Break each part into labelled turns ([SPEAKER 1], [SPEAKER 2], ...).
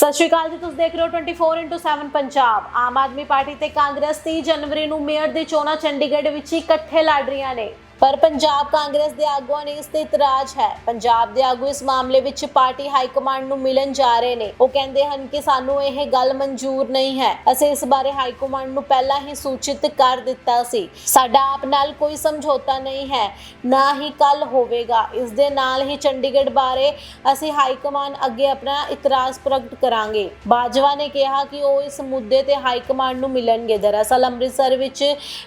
[SPEAKER 1] ਸਤਿ ਸ਼੍ਰੀ ਅਕਾਲ ਜੀ, ਤੁਸੀਂ ਦੇਖ ਰਹੇ ਹੋ 24/7 ਪੰਜਾਬ। ਆਮ ਆਦਮੀ ਪਾਰਟੀ ਤੇ ਕਾਂਗਰਸ 30 ਜਨਵਰੀ ਨੂੰ ਮੇਅਰ ਦੀ ਚੋਣਾਂ ਚੰਡੀਗੜ੍ਹ ਵਿੱਚ ਇਕੱਠੇ ਲੜ ਰਹੀਆਂ ਨੇ। ਪਰ ਪੰਜਾਬ ਕਾਂਗਰਸ ਦੇ ਆਗੂਆਂ ਨੇ ਇਸ ਤੇ ਇਤਰਾਜ਼ ਹੈ। ਪੰਜਾਬ ਦੇ ਆਗੂ ਇਸ ਮਾਮਲੇ ਵਿੱਚ ਪਾਰਟੀ ਹਾਈ ਕਮਾਂਡ ਨੂੰ ਮਿਲਣ ਜਾ ਰਹੇ ਨੇ। ਉਹ ਕਹਿੰਦੇ ਹਨ ਕਿ ਸਾਨੂੰ ਇਹ ਗੱਲ ਮਨਜ਼ੂਰ ਨਹੀਂ ਹੈ। ਅਸੀਂ ਇਸ ਬਾਰੇ ਹਾਈ ਕਮਾਂਡ ਨੂੰ ਪਹਿਲਾਂ ਹੀ ਸੂਚਿਤ ਕਰ ਦਿੱਤਾ ਸੀ। ਸਾਡਾ ਆਪ ਨਾਲ ਕੋਈ ਸਮਝੌਤਾ ਨਹੀਂ ਹੈ। ਨਾ ਹੀ ਕੱਲ ਹੋਵੇਗਾ। ਇਸ ਦੇ ਨਾਲ ਹੀ ਚੰਡੀਗੜ੍ਹ ਬਾਰੇ ਅਸੀਂ ਹਾਈ ਕਮਾਂਡ ਅੱਗੇ ਆਪਣਾ ਇਤਰਾਜ਼ ਪ੍ਰਗਟ ਕਰਾਂਗੇ। ਬਾਜਵਾ ਨੇ ਕਿਹਾ ਕਿ ਉਹ ਇਸ ਮੁੱਦੇ ਤੇ ਹਾਈ ਕਮਾਂਡ ਨੂੰ ਮਿਲਣਗੇ। ਦਰਅਸਲ ਅੰਮ੍ਰਿਤਸਰ ਵਿੱਚ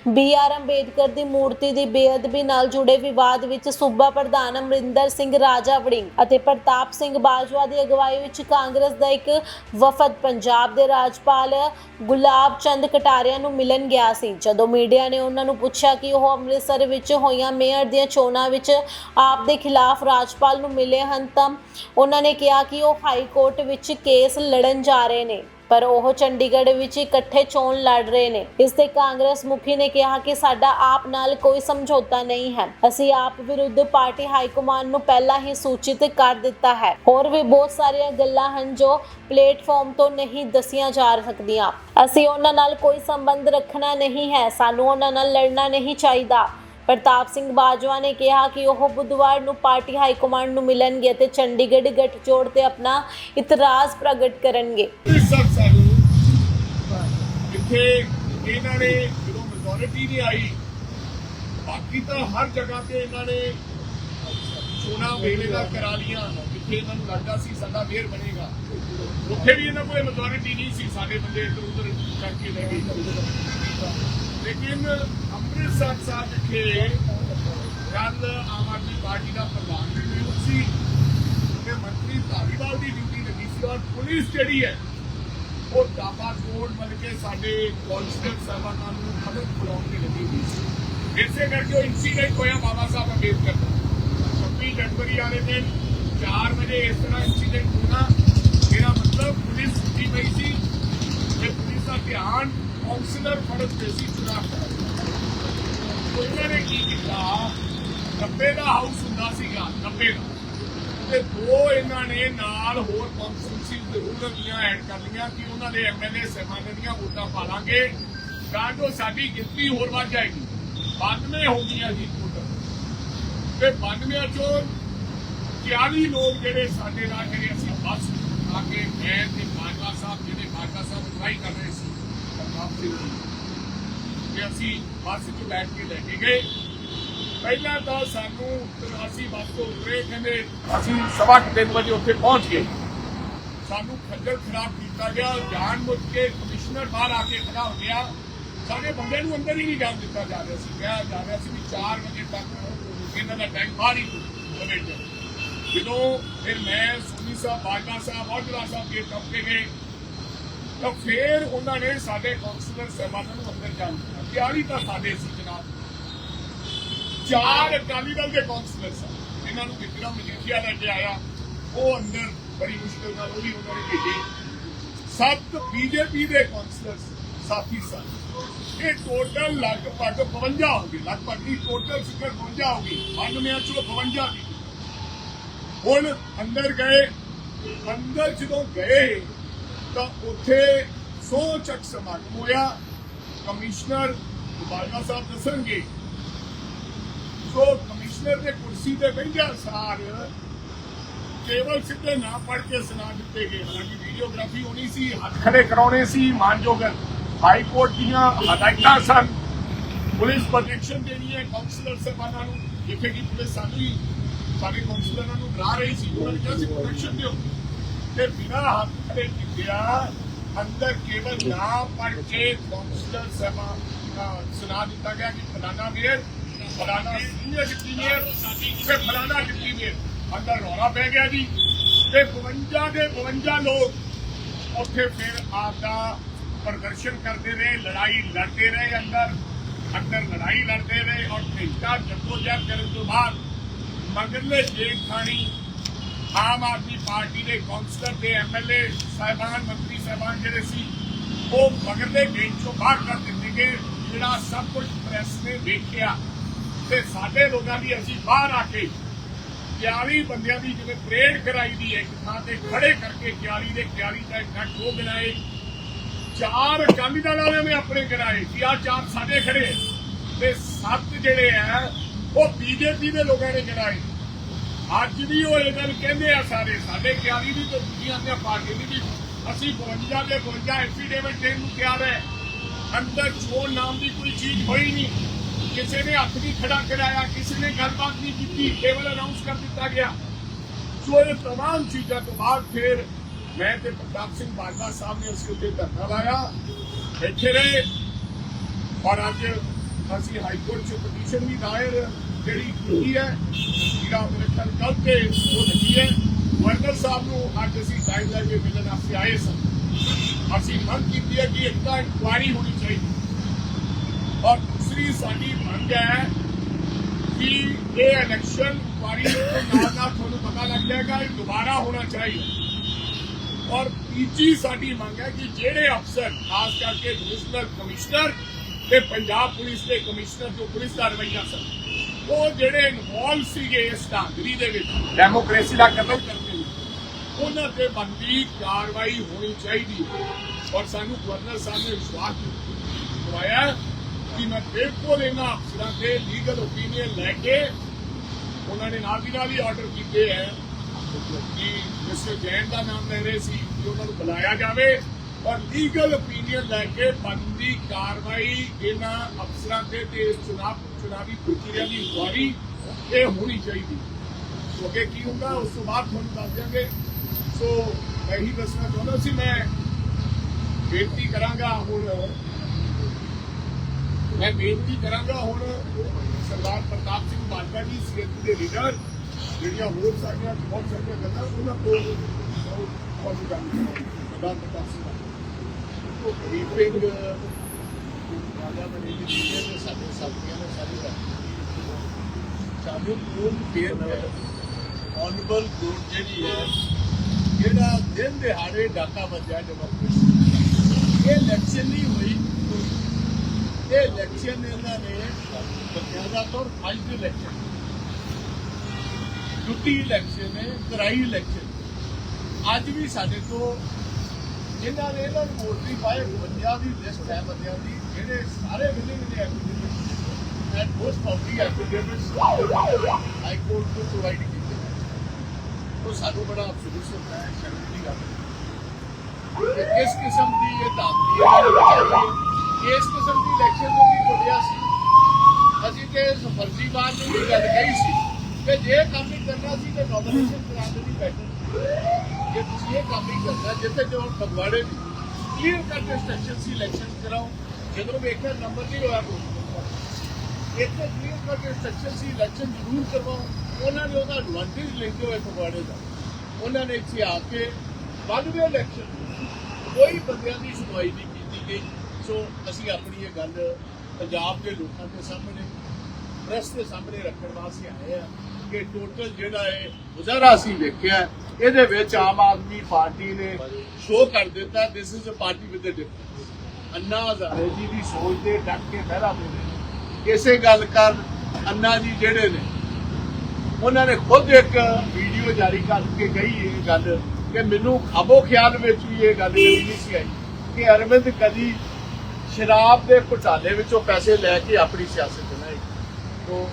[SPEAKER 1] ਬੀ ਆਰ ਅੰਬੇਦਕਰ ਦੀ ਮੂਰਤੀ ਦੀ ਬੇਅਦਬੀ ਨਾਲ ਜੁੜੇ ਵਿਵਾਦ ਵਿੱਚ ਸੂਬਾ ਪ੍ਰਧਾਨ ਅਮਰਿੰਦਰ ਸਿੰਘ ਰਾਜਾ ਵੜਿੰਗ ਅਤੇ ਪ੍ਰਤਾਪ ਸਿੰਘ ਬਾਜਵਾ ਦੀ ਅਗਵਾਈ ਵਿੱਚ ਕਾਂਗਰਸ ਦਾ ਇੱਕ ਵਫਦ ਪੰਜਾਬ ਦੇ ਰਾਜਪਾਲ ਗੁਲਾਬ ਚੰਦ ਕਟਾਰੀਆ ਨੂੰ ਮਿਲਣ ਗਿਆ ਸੀ। ਜਦੋਂ ਮੀਡੀਆ ਨੇ ਉਹਨਾਂ ਨੂੰ ਪੁੱਛਿਆ ਕਿ ਉਹ ਅੰਮ੍ਰਿਤਸਰ ਵਿੱਚ ਹੋਈਆਂ ਮੇਅਰ ਦੀਆਂ ਚੋਣਾਂ ਵਿੱਚ ਆਪ ਦੇ ਖਿਲਾਫ ਰਾਜਪਾਲ ਨੂੰ ਮਿਲੇ ਹਨ ਤਾਂ ਉਹਨਾਂ ਨੇ ਕਿਹਾ ਕਿ ਉਹ ਹਾਈ ਕੋਰਟ ਵਿੱਚ ਕੇਸ ਲੜਨ ਜਾ ਰਹੇ ਨੇ। ਪਰ ਉਹ ਚੰਡੀਗੜ੍ਹ ਵਿੱਚ ਇਕੱਠੇ ਚੋਣ ਲੜ ਰਹੇ ਨੇ। ਇਸ ਤੇ ਕਾਂਗਰਸ ਮੁਖੀ ਨੇ ਕਿਹਾ ਕਿ ਸਾਡਾ ਆਪ ਨਾਲ ਕੋਈ ਸਮਝੌਤਾ ਨਹੀਂ ਹੈ। ਅਸੀਂ ਆਪ ਵਿਰੁੱਧ ਪਾਰਟੀ ਹਾਈ ਕਮਾਂਡ ਨੂੰ ਪਹਿਲਾਂ ਹੀ ਸੂਚਿਤ ਕਰ ਦਿੱਤਾ ਹੈ। ਹੋਰ ਵੀ ਬਹੁਤ ਸਾਰੀਆਂ ਗੱਲਾਂ ਹਨ ਜੋ ਪਲੇਟਫਾਰਮ ਤੋਂ ਨਹੀਂ ਦੱਸੀਆਂ ਜਾ ਸਕਦੀਆਂ। ਅਸੀਂ ਉਹਨਾਂ ਨਾਲ ਕੋਈ ਸੰਬੰਧ ਰੱਖਣਾ ਨਹੀਂ ਹੈ। ਸਾਨੂੰ ਉਹਨਾਂ ਨਾਲ ਲੜਨਾ ਨਹੀਂ ਚਾਹੀਦਾ। ਪ੍ਰਤਾਪ ਸਿੰਘ ਬਾਜਵਾ ਨੇ ਕਿਹਾ ਕਿ ਉਹ ਬੁੱਧਵਾਰ ਨੂੰ ਪਾਰਟੀ ਹਾਈ ਕਮਾਂਡ ਨੂੰ ਮਿਲਣਗੇ ਤੇ ਚੰਡੀਗੜ੍ਹ ਗੱਠਜੋੜ ਤੇ ਆਪਣਾ ਇਤਰਾਜ਼ ਪ੍ਰਗਟ ਕਰਨਗੇ।
[SPEAKER 2] ਜਿੱਥੇ ਇਹਨਾਂ ਨੇ ਜਦੋਂ ਮੈਜੋਰਿਟੀ ਨਹੀਂ ਆਈ, ਬਾਕੀ ਤਾਂ ਹਰ ਜਗ੍ਹਾ ਤੇ ਇਹਨਾਂ ਨੇ ਚੋਣਾਂ ਵੇਲੇ ਦਾ ਕਰਾ ਲੀਆਂ ਜਿੱਥੇ ਇਹਨਾਂ ਨੂੰ ਲੱਗਦਾ ਸੀ ਸਾਡਾ ਮੇਅਰ ਬਣੇਗਾ। ਉੱਥੇ ਵੀ ਇਹਨਾਂ ਕੋਲ ਮੈਜੋਰਿਟੀ ਨਹੀਂ ਸੀ, ਸਾਡੇ ਬੰਦੇ ਇੱਧਰ ਉੱਧਰ ਕਰਕੇ ਲੈ ਗਏ। ਲੇਕਿਨ ਅੰਮ੍ਰਿਤਸਰ ਸਾਹਿਬ ਵਿਖੇ ਕੱਲ ਆਮ ਆਦਮੀ ਪਾਰਟੀ ਦਾ ਪ੍ਰਧਾਨ ਵੀ ਨਿਯੁਕਤ ਸੀ, ਤੇ ਮੰਤਰੀ ਧਾਰੀਵਾਲ ਦੀ ਡਿਊਟੀ ਲੱਗੀ ਸੀ ਔਰ ਪੁਲਿਸ ਜਿਹੜੀ ਹੈ ਉਹ ਦਾਬਾ ਕੋਡ ਬਣ ਕੇ ਸਾਡੇ ਕੌਂਸਲਰ ਸਾਹਿਬਾਨਾਂ ਨੂੰ ਮਦਦ ਕਰਾਉਣ ਦੀ ਲੱਗੀ ਹੋਈ ਸੀ। ਇਸੇ ਕਰਕੇ ਉਹ ਇਨਸੀਡੈਂਟ ਹੋਇਆ ਬਾਬਾ ਸਾਹਿਬ ਅੰਬੇਦਕਰ ਦਾ। 26 ਜਨਵਰੀ ਵਾਲੇ ਦਿਨ 4 ਵਜੇ ਇਸ ਤਰ੍ਹਾਂ ਇਨਸੀਡੈਂਟ ਹੋਣਾ ਇਹਦਾ ਮਤਲਬ ਪੁਲਿਸ ਸੁੱਤੀ ਪਈ ਸੀ। ਤੇ ਪੁਲਿਸ ਦਾ ਧਿਆਨ ਕੌਂਸਲਰ ਫੜਤ ਤੇ ਸੀ ਚੁਣਾਵ ਦਾ ਨੇ ਕੀ ਕੀਤਾ? 90 ਦਾ ਹਾਊਸ ਹੁੰਦਾ ਸੀਗਾ 90 ਦਾ। ਤੇ ਦੋ ਇਹਨਾਂ ਨੇ ਨਾਲ ਹੋਰ ਕੌਂਸਟੀਟਿਊਂਸੀ ਜ਼ਰੂਰ ਦੀਆਂ ਐਡ ਕਰ ਲਈਆਂ ਕਿ ਉਹਨਾਂ ਦੇ ਐਮਐਲਏ ਸਹਿਬਾਨਾਂ ਦੀਆਂ ਵੋਟਾਂ ਪਾ ਲਾਂਗੇ। ਤਾਂ ਜੋ ਸਾਡੀ ਗਿਣਤੀ ਹੋਰ ਵੱਧ ਜਾਏਗੀ। 92 ਹੋ ਗਈਆਂ ਜੀ ਵੋਟਾਂ। ਤੇ 92 ਚੋਂ 40 ਲੋਕ ਜਿਹੜੇ ਸਾਡੇ ਨਾਲ ਜਿਹੜੇ ਅਸੀਂ ਬੱਸ ਆ ਕੇ ਮੈਂ ਤੇ ਬਾਜਵਾ ਸਾਹਿਬ, ਜਿਹੜੇ ਬਾਜਵਾ ਸਾਹਿਬ ਟਰਾਈ ਕਰ ਰਹੇ ਸੀ, ਤੇ ਅਸੀਂ ਬੱਸ 'ਚ ਬੈਠ ਕੇ ਲੈ ਕੇ ਗਏ। ਪਹਿਲਾਂ ਤਾਂ ਸਾਨੂੰ ਅਸੀਂ ਬੱਸ ਤੋਂ ਉਤਰੇ, ਕਹਿੰਦੇ ਅਸੀਂ ਸਵਾ ਕੁ ਤਿੰਨ ਵਜੇ ਉੱਥੇ ਪਹੁੰਚ ਗਏ। ਸਾਨੂੰ ਖੱਜਲ ਖਰਾਬ ਕੀਤਾ ਗਿਆ, ਜਾਣ ਬੁੱਝ ਕੇ ਕਮਿਸ਼ਨਰ ਬਾਹਰ ਆ ਕੇ ਖੜਾ ਹੋ ਗਿਆ। ਸਾਡੇ ਬੰਦੇ ਨੂੰ ਅੰਦਰ ਹੀ ਨਹੀਂ ਜਾਣ ਦਿੱਤਾ ਜਾ ਰਿਹਾ ਸੀ। ਕਿਹਾ ਜਾ ਰਿਹਾ ਸੀ ਵੀ 4 ਵਜੇ ਤੱਕ ਇਹਨਾਂ ਦਾ ਟਾਈਮ ਬਾਹਰ ਹੀ ਹੋਵੇਗਾ ਜਦੋਂ ਫਿਰ ਮੈਂ, ਸੋਨੀ ਸਾਹਿਬ, ਬਾਜਵਾ ਸਾਹਿਬ ਔਜਲਾ ਸਾਹਿਬ ਗੇਟ ਟੱਪ ਗਏ, ਤਾਂ ਫਿਰ ਉਹਨਾਂ ਨੇ ਸਾਡੇ ਕੌਂਸਲਰ ਸਹਿਬਾਨਾਂ ਨੂੰ ਅੰਦਰ ਜਾਣ ਦਿੱਤਾ। ਤਿਆਰੀ ਤਾਂ ਸਾਡੇ ਸੀ ਜਨਾਬ। ਚਾਰ ਅਕਾਲੀ ਦਲ ਦੇ ਕੌਂਸਲਰ ਸਨ। ਇਹਨਾਂ ਨੂੰ ਵਿਕਰਮ ਮਜੀਠੀਆ ਲੈ ਕੇ ਆਇਆ, ਉਹ ਅੰਦਰ ਬੜੀ ਮੁਸ਼ਕਲ ਨਾਲ ਉਹ ਵੀ ਉਹਨਾਂ ਨੇ ਭੇਜੇ। ਸੱਤ ਬੀਜੇਪੀ ਦੇ ਕਾਉਂਸਲਰ ਸਾਥੀ ਸਨ। ਇਹ ਟੋਟਲ ਲਗਭਗ 52 ਹੋ ਗਏ। ਲਗਭਗ ਦੀ ਟੋਟਲ ਫਿਗਰ 52 ਹੋ ਗਈ। 92 ਚੋਂ 52 ਦੀ। ਹੁਣ ਅੰਦਰ ਗਏ। ਅੰਦਰ ਜਦੋਂ ਗਏ, ਤਾਂ ਉੱਥੇ ਸੌ ਚੱਕ ਸਮਾਗਮ ਹੋਇਆ। ਕਮਿਸ਼ਨਰ ਬਾਜਵਾ ਸਾਹਿਬ ਦੱਸਣਗੇ। ਸੋ ਕਮਿਸ਼ਨਰ ਦੇ ਕੁਰਸੀ ਤੇ ਬੈਠਿਆ ਸਾਰ ਕੇਵਲ ਸਿੱਧੇ ਨਾ ਪੜ ਕੇ ਸੁਣਾ ਦਿੱਤੇ ਗਏ। ਹਾਲਾਂਕਿ ਵੀਡੀਓਗ੍ਰਾਫੀ ਹੋਣੀ ਸੀ, ਹੱਥ ਖੜੇ ਕਰਾਉਣੇ ਸੀ, ਮਾਨਯੋਗ ਹਾਈ ਕੋਰਟ ਦੀਆਂ ਹਦਾਇਤਾਂ ਸਨ। ਪੁਲਿਸ ਪ੍ਰੋਟੈਕਸ਼ਨ ਦੇਣੀ ਹੈ ਕਾਉਂਸਲਰ ਸਾਹਿਬਾਨਾਂ ਨੂੰ। ਜਿੱਥੇ ਕਿ ਪੁਲਿਸ ਸਾਨੂੰ ਹੀ ਸਾਡੇ ਕਾਉਂਸਲਰਾਂ ਨੂੰ ਡਰਾ ਰਹੀ ਸੀ, ਉਹਨਾਂ ਨੇ ਕਿਹਾ ਸੀ ਪ੍ਰੋਟੈਕਸ਼ਨ ਦਿਓ। ਤੇ ਬਿਨਾਂ ਹੱਥ ਖੜੇ ਕੀਤਿਆ ਅੰਦਰ ਕੇਵਲ ਨਾ ਪੜ ਕੇ ਕਾਉਂਸਲਰ ਸਾਹਿਬਾਨ ਸੁਣਾ ਦਿੱਤਾ ਗਿਆ ਕਿ ਫਲਾਣਾ ਮੇਅਰ, ਫਲਾਣਾ ਸੀਨੀਅਰ ਡਿਪਟੀ ਮੇਅਰ ਤੇ ਫਲਾਣਾ ਡਿਪਟੀ ਮੇਅਰ। ਅੰਦਰ ਰੌਲਾ ਪੈ ਗਿਆ ਜੀ। ਤੇ 52 ਦੇ 52 ਲੋਕ ਉੱਥੇ ਫਿਰ ਆਪਦਾ ਪ੍ਰਦਰਸ਼ਨ ਕਰਦੇ ਰਹੇ, ਲੜਾਈ ਲੜਦੇ ਰਹੇ ਅੰਦਰ। ਅੰਦਰ ਲੜਾਈ ਲੜਦੇ ਰਹੇ ਔਰ ਘੰਟਾ ਜਦੋਜਹਿਦ ਕਰਨ ਤੋਂ ਬਾਅਦ ਮਗਰਲੇ ਜੇਠ ਖਾਣੀ ਆਮ ਆਦਮੀ ਪਾਰਟੀ ਦੇ ਕਾਉਂਸਲਰ ਤੇ ਐਮਐਲਏ ਸਾਹਿਬਾਨ, ਮੰਤਰੀ ਸਾਹਿਬਾਨ ਜਿਹੜੇ ਸੀ, ਉਹ ਮਗਰਲੇ ਗੇਟ ਚੋਂ ਬਾਹਰ ਕਰ ਦਿੱਤੇ ਗਏ। ਜਿਹੜਾ ਸਭ ਕੁਝ ਪ੍ਰੈਸ ਨੇ ਦੇਖਿਆ ਤੇ ਸਾਡੇ ਲੋਕਾਂ ਦੀ ਅਸੀਂ ਬਾਹਰ ਆ ਕੇ 41 ਬੰਦਿਆਂ ਦੀ ਜਿਵੇਂ ਪਰੇਡ ਕਰਾਈ ਦੀ ਹੈ, ਇੱਕ ਥਾਂ ਤੇ ਖੜੇ ਕਰਕੇ 41 ਦੇ 41 ਦਾ ਇਕੱਠ ਹੋ ਗਨਾਏ ਚਾਰ ਅਕਾਲੀ ਦਲ ਵਾਲਿਆਂ ਨੇ ਆਪਣੇ ਕਰਾਏ ਕਿ ਆ ਚਾਰ ਸਾਡੇ ਖੜੇ ਤੇ ਸੱਤ ਜਿਹੜੇ ਆ, ਉਹ ਬੀਜੇਪੀ ਦੇ ਲੋਕਾਂ ਨੇ ਕਰਾਏ ਅੱਜ ਵੀ ਉਹ ਇਹ ਗੱਲ ਕਹਿੰਦੇ ਆ ਸਾਰੇ, ਸਾਡੇ 41 ਦੀ ਤੇ ਦੂਜੀਆਂ ਦੀਆਂ ਪਾਰਟੀਆਂ ਦੀ ਵੀ। ਅਸੀਂ 52 ਦੇ 52 ਐਫੀਡੇਵਿਟ ਦੇਣ ਨੂੰ ਤਿਆਰ ਹੈ। ਅੰਦਰ ਚੋਣ ਨਾਮ ਦੀ ਕੋਈ ਚੀਜ਼ ਹੋਈ ਨਹੀਂ। ਕਿਸੇ ਨੇ ਹੱਥ ਨਹੀਂ ਖੜਾ ਕਰਾਇਆ ਕਿਸੇ ਨੇ ਗੱਲਬਾਤ ਨਹੀਂ ਕੀਤੀ ਕੇਵਲ ਅਨਾਉਂਸ ਕਰ ਦਿੱਤਾ ਗਿਆ ਸੋ ਇਹ तमाम ਚੀਜ਼ਾਂ ਤੋਂ ਬਾਅਦ ਫਿਰ ਮੈਂ ਤੇ ਪ੍ਰਤਾਪ ਸਿੰਘ ਬਾਜਵਾ ਸਾਹਿਬ ਨੇ ਉਸ ਉੱਤੇ ਧਰਨਾ ਲਾਇਆ ਇੱਥੇ ਰਹੇ ਔਰ ਅੱਜ ਅਸੀਂ ਹਾਈ ਕੋਰਟ ਚ ਪਟੀਸ਼ਨ ਵੀ ਦਾਇਰ ਜਿਹੜੀ ਕੀਤੀ ਹੈ ਜਿਹੜਾ ਮੇਰੇ ਖਿਆਲ ਕੱਲ ਤੇ ਉਹ ਲੱਗੀ ਹੈ ਗਵਰਨਰ ਸਾਹਿਬ ਨੂੰ ਅੱਜ ਅਸੀਂ ਟਾਈਮ ਲੈ ਕੇ ਮਿਲਣ ਵਾਸਤੇ ਆਏ ਸਨ ਅਸੀਂ ਮੰਗ ਕੀਤੀ ਹੈ ਕਿ ਇੱਕ ਤਾਂ ਇਨਕੁਆਇਰੀ ਹੋਣੀ ਚਾਹੀਦੀ ਔਰ ਦੂਸਰੀ ਸਾਡੀ ਮੰਗ ਹੈ ਕਿ ਇਹ ਇਲੈਕਸ਼ਨ ਇਨਕੁਆਇਰੀ ਨਾਲ ਨਾਲ ਤੁਹਾਨੂੰ ਪਤਾ ਲੱਗ ਜਾਏਗਾ, ਇਹ ਦੁਬਾਰਾ ਹੋਣਾ ਚਾਹੀਦਾ ਔਰ ਤੀਜੀ ਸਾਡੀ ਮੰਗ ਹੈ ਕਿ ਜਿਹੜੇ ਅਫਸਰ, ਖਾਸ ਕਰਕੇ ਡਿਵੀਜ਼ਨਲ ਕਮਿਸ਼ਨਰ ਤੇ ਪੰਜਾਬ ਪੁਲਿਸ ਦੇ ਕਮਿਸ਼ਨਰ ਜੋ ਪੁਲਿਸ ਦਾ ਰਵੱਈਆ ਸਨ ਉਹ ਜਿਹੜੇ ਇਨਵੋਲਵ ਸੀਗੇ ਇਸ ਢਾਂਗਰੀ ਦੇ ਵਿੱਚ ਡੈਮੋਕ੍ਰੇਸੀ ਦਾ ਕਤਲ ਕਰਦੇ ਨੇ ਉਹਨਾਂ ਤੇ ਬੰਦੀ ਕਾਰਵਾਈ ਹੋਣੀ ਚਾਹੀਦੀ ਔਰ ਸਾਨੂੰ ਗਵਰਨਰ ਸਾਹਿਬ ਨੇ ਵਿਸ਼ਵਾਸ ਦਿਵਾਇਆ ਕਿ ਮੈਂ ਬਿਲਕੁਲ ਇਹਨਾਂ ਅਫਸਰਾਂ ਦੇ ਲੀਗਲ ਓਪੀਨੀਅਨ ਲੈ ਕੇ ਉਹਨਾਂ ਨੇ ਨਾਲ ਦੀ ਨਾਲ ਹੀ ਆਰਡਰ ਕੀਤੇ ਹੈ ਕਿ ਮਿਸਟਰ ਜੈਨ ਦਾ ਨਾਮ ਲੈ ਰਹੇ ਸੀ, ਕਿ ਉਹਨਾਂ ਨੂੰ ਬੁਲਾਇਆ ਜਾਵੇ। ਔਰ ਲੀਗਲ ਓਪੀਨੀਅਨ ਲੈ ਕੇ ਬੰਦੀ ਕਾਰਵਾਈ ਇਹਨਾਂ ਅਫਸਰਾਂ ਤੇ ਤੇ ਇਸ ਚੁਣਾਵ, ਚੁਣਾਵੀ ਪ੍ਰਕਿਰਿਆ ਦੀ ਇਨਕੁਆਰੀ ਇਹ ਹੋਣੀ ਚਾਹੀਦੀ। ਸੋ ਅੱਗੇ ਕੀ ਹੁੰਦਾ, ਉਸ ਤੋਂ ਬਾਅਦ ਤੁਹਾਨੂੰ ਦੱਸ ਦਿਆਂਗੇ। ਸੋ ਮੈਂ ਹੀ ਦੱਸਣਾ ਚਾਹੁੰਦਾ ਸੀ, ਮੈਂ ਬੇਨਤੀ ਕਰਾਂਗਾ ਹੁਣ ਮੈਂ ਬੇਨਤੀ ਕਰਾਂਗਾ ਹੁਣ ਸਰਦਾਰ ਪ੍ਰਤਾਪ ਸਿੰਘ ਬਾਜਵਾ ਜੀ ਸੀਐਮ ਦੇ ਲੀਡਰ ਜਿਹੜੀਆਂ ਹੋਰ ਸਾਡੀਆਂ ਬਹੁਤ ਸਾਰੀਆਂ ਗੱਲਾਂ, ਉਹਨਾਂ ਕੋਲ ਬਹੁਤ ਗੱਲ ਸਰਦਾਰ ਪ੍ਰਤਾਪ ਸਿੰਘ ਬਾਜਵਾ ਉਹ ਬਰੀਫਿੰਗ ਵਾਲਾ ਬਣੇ ਜੀ ਨੇ ਸਾਡੇ ਸਾਥੀਆਂ ਨੇ ਸਾਰੀ ਗੱਲ ਸਾਨੂੰ ਕੋਲ ਫੇਰ ਆਨਰੇਬਲ ਕੋਰਟ ਜਿਹੜੀ ਹੈ, ਜਿਹੜਾ ਦਿਨ ਦਿਹਾੜੇ ਡਾਕਾ ਵੱਜਿਆ ਡੈਮੋਕ੍ਰੇਸੀ ਇਹ ਇਲੈਕਸ਼ਨ ਨਹੀਂ ਹੋਈ। ਇਹ ਇਲੈਕਸ਼ਨ ਇਹਨਾਂ ਨੇ ਬਕਾਇਦਾ ਤੌਰ ਫਾਈਟ ਇਲੈਕਸ਼ਨ ਡਿਊਟੀ ਇਲੈਕਸ਼ਨ ਹੈ ਕਰਾਈ ਇਲੈਕਸ਼ਨ ਅੱਜ ਵੀ ਸਾਡੇ ਤੋਂ ਇਹਨਾਂ ਨੇ ਇਹਨਾਂ ਨੂੰ ਵੋਟ ਨਹੀਂ ਪਾਏ ਬੰਦਿਆਂ ਦੀ ਲਿਸਟ ਹੈ ਬੰਦਿਆਂ ਦੀ, ਜਿਹੜੇ ਸਾਰੇ ਵਿਲਿੰਗ ਨੇ affidavit and most public affidavits high court ਤੋਂ ਪ੍ਰੋਵਾਈਡ ਕੀਤੇ। ਨੇ ਉਹ ਸਾਨੂੰ ਬੜਾ ਅਫਸੋਸ ਹੁੰਦਾ ਹੈ, ਸ਼ਰਮ ਦੀ ਗੱਲ ਹੈ। ਕਿ ਇਸ ਕਿਸਮ ਦੀ ਇਹ ਦਾਦੀ ਹੈ ਇਸ ਕਿਸਮ ਦੀ ਇਲੈਕਸ਼ਨ ਨੂੰ ਵੀ ਟੁੱਟਿਆ ਸੀ। ਅਸੀਂ ਤੇ ਇਸ ਫਰਜ਼ੀਵਾਦ ਨੂੰ ਵੀ ਗੱਲ ਕਹੀ ਸੀ ਕਿ ਜੇ ਕੰਮ ਹੀ ਕਰਨਾ ਸੀ ਤੇ ਨੋਮੀਨੇਸ਼ਨ ਕਰਾ ਦੇਣੀ ਬੈਟਰ ਜੇ ਤੁਸੀਂ ਇਹ ਕੰਮ ਹੀ ਕਰਨਾ, ਜਿੱਥੇ ਜੋ ਫਗਵਾੜੇ ਦੀ ਕਲੀਅਰ ਕੱਟ ਇੰਸਟਰਕਸ਼ਨ ਸੀ ਇਲੈਕਸ਼ਨ ਕਰਾਓ, ਜਦੋਂ ਵੇਖਿਆ ਨੰਬਰ ਨਹੀਂ ਹੋਇਆ ਕੋਈ। ਇੱਥੇ ਕਲੀਅਰ ਕੱਟ ਇੰਸਟਰਕਸ਼ਨ ਸੀ ਇਲੈਕਸ਼ਨ ਜ਼ਰੂਰ ਕਰਵਾਓ। ਉਹਨਾਂ ਨੇ ਉਹਦਾ ਐਡਵਾਂਟੇਜ ਲੈਂਦੇ ਹੋਏ ਫਗਵਾੜੇ ਦਾ। ਉਹਨਾਂ ਨੇ ਇੱਥੇ ਆ ਕੇ ਬਾਅਦ ਇਲੈਕਸ਼ਨ ਕੋਈ ਬੰਦਿਆਂ ਦੀ ਸੁਣਵਾਈ ਨਹੀਂ ਕੀਤੀ ਗਈ। ਸੋ ਅਸੀਂ ਆਪਣੀ ਇਹ ਗੱਲ ਪੰਜਾਬ ਦੇ ਲੋਕਾਂ ਦੇ ਸਾਹਮਣੇ, ਪ੍ਰੈਸ ਦੇ ਸਾਹਮਣੇ ਰੱਖਣ ਵਾਸਤੇ ਆਏ ਆ ਕਿ ਟੋਟਲ ਜਿਹੜਾ ਇਹ ਮੁਜ਼ਾਹਰਾ ਅਸੀਂ ਵੇਖਿਆ, ਇਹਦੇ ਵਿੱਚ ਆਮ ਆਦਮੀ ਪਾਰਟੀ ਨੇ ਸ਼ੋਅ ਕਰ ਦਿੱਤਾ this is a party with a difference Anna Hazare ji ਦੀ ਸੋਚ ਦੇ ਡੱਕ ਕੇ ਪਹਿਰਾ ਦੇ ਇਸੇ ਗੱਲ ਕਰ ਅੰਨਾ ਜੀ ਜਿਹੜੇ ਨੇ, ਉਹਨਾਂ ਨੇ ਖੁਦ ਇੱਕ ਵੀਡੀਓ ਜਾਰੀ ਕਰਕੇ ਕਹੀ ਇਹ ਗੱਲ ਕਿ ਮੈਨੂੰ ਖਾਬੋ ਖਿਆਲ ਵਿੱਚ ਵੀ ਇਹ ਗੱਲ ਕਦੀ ਨਹੀਂ ਸੀ ਆਈ ਕਿ ਅਰਵਿੰਦ ਕਦੀ ਸ਼ਰਾਬ ਦੇ ਘੁਟਾਲੇ ਵਿੱਚੋਂ ਪੈਸੇ ਲੈ ਕੇ ਆਪਣੀ ਸਿਆਸਤ ਬਣਾਈ। ਤੋਂ